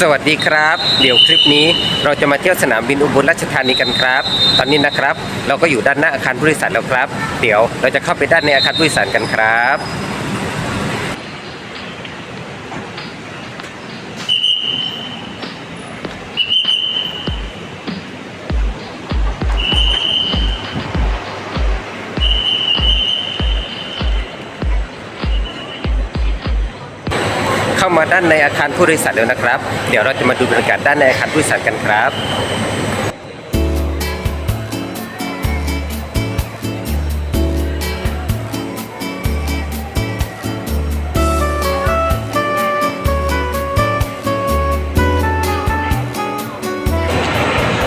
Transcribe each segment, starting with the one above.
สวัสดีครับ เดี๋ยวคลิปนี้เราจะมาเที่ยวสนามบินอุบลราชธานีกันครับ ตอนนี้นะครับ เราก็อยู่ด้านหน้าอาคารผู้โดยสารแล้วครับ เดี๋ยวเราจะเข้าไปด้านในอาคารผู้โดยสารกันครับ มาด้านในอาคารผู้โดยสารแล้วนะครับ เดี๋ยวเราจะมาดูบรรยากาศด้านในอาคารผู้โดยสารกันครับ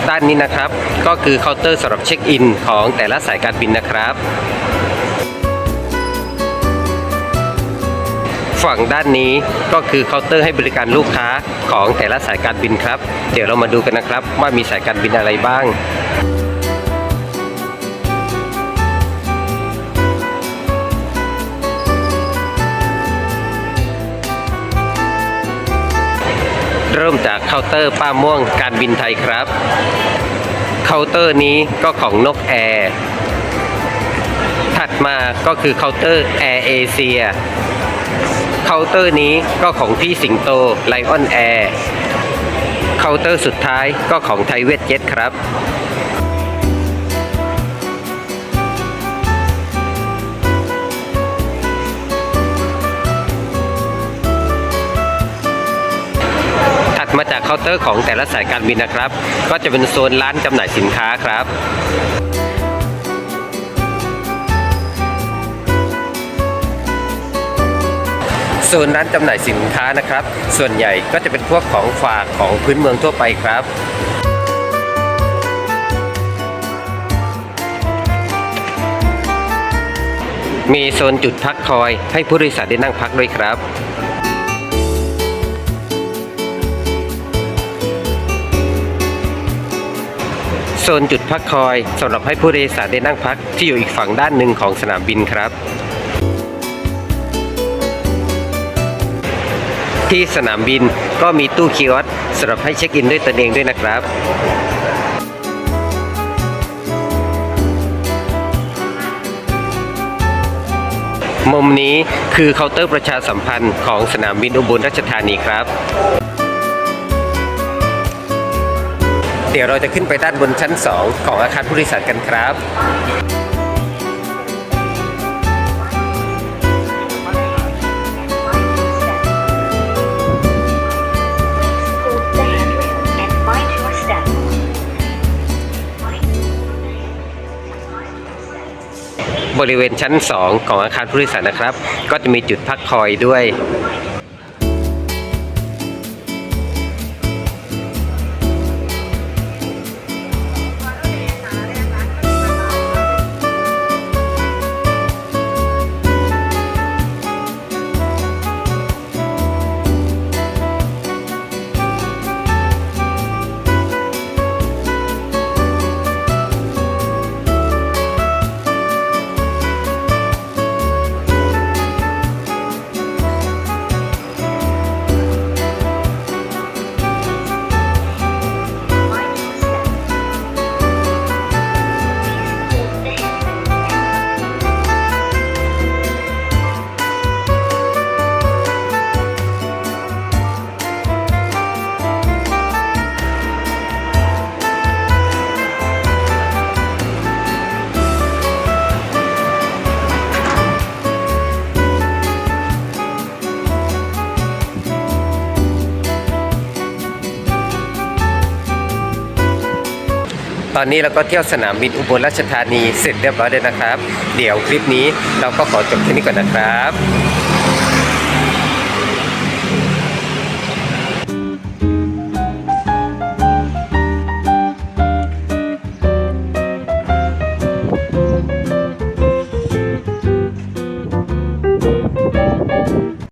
ด้านนี้นะครับ ก็คือเคาน์เตอร์สำหรับเช็คอินของแต่ละสายการบินนะครับ ฝั่งด้านนี้ก็คือเคาน์เตอร์ให้บริการลูกค้าของแต่ละสายการบินครับ เดี๋ยวเรามาดูกันนะครับว่ามีสายการบินอะไรบ้างเริ่มจากเคาน์เตอร์ป้าม่วงการบินไทยครับ เคาน์เตอร์นี้ก็ของนกแอร์ถัดมาก็คือเคาน์เตอร์แอร์เอเชีย เคาน์เตอร์นี้ก็ของพี่สิงโตไลออนแอร์เคาน์เตอร์สุดท้ายก็ของไทยเวทเจ็ตครับถัดมาจากเคาน์เตอร์ของแต่ละสายการบินนะครับ ก็จะเป็นโซนร้านจำหน่ายสินค้าครับ โซนร้านจำหน่ายสินค้านะครับ ส่วนใหญ่ก็จะเป็นพวกของฝากของพื้นเมืองทั่วไปครับมีโซนจุดพักคอยให้ผู้โดยสารได้นั่งพักด้วยครับ โซนจุดพักคอยสำหรับให้ผู้โดยสารได้นั่งพักที่อยู่อีกฝั่งด้านหนึ่งของสนามบินครับ ที่สนามบินก็มีตู้คิวอสสำหรับให้เช็คอินด้วยตนเองด้วยนะครับมุมนี้คือเคาน์เตอร์ประชาสัมพันธ์ของสนามบินอุบลราชธานีครับ เดี๋ยวเราจะขึ้นไปด้านบนชั้น 2 ของอาคารผู้โดยสารกันครับ บริเวณชั้น 2 ของอาคารผู้โดยสารนะครับ ก็จะมีจุดพักคอยด้วย ตอนนี้เราก็เที่ยวสนามบินอุบลราชธานีเสร็จเรียบร้อยเลยนะครับ เดี๋ยวคลิปนี้เราก็ขอจบแค่นี้ก่อนนะครับ